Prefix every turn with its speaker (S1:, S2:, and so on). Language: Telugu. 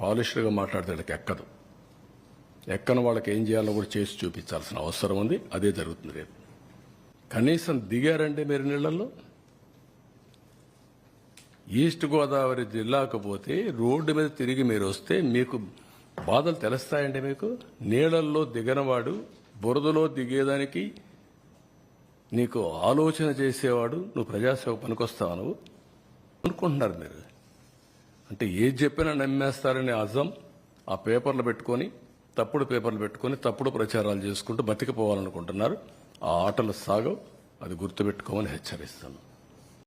S1: పాలిష్డ్గా మాట్లాడితే ఎక్కదు. ఎక్కని వాళ్ళకి ఏం చేయాలో కూడా చేసి చూపించాల్సిన అవసరం ఉంది. అదే జరుగుతుంది రేపు. కనీసం దిగారంటే మీరు నీళ్ళల్లో? ఈస్ట్ గోదావరి జిల్లాకు పోతే రోడ్డు మీద తిరిగి మీరు వస్తే మీకు బాధలు తెలుస్తాయండి మీకు? నీళ్ళల్లో దిగనవాడు బురదలో దిగేదానికి నీకు ఆలోచన చేసేవాడు నువ్వు ప్రజాసేవ పనికొస్తావు నువ్వు? అనుకుంటున్నారు మీరు. అంటే ఏది చెప్పినా నమ్మేస్తారనే అర్థం ఆ పేపర్లు పెట్టుకొని తప్పుడు పేపర్లు పెట్టుకొని తప్పుడు ప్రచారాలు చేసుకుంటూ బతికిపోవాలనుకుంటున్నారు. ఆ ఆటలు సాగవు. అది గుర్తుపెట్టుకోమని హెచ్చరిస్తాను.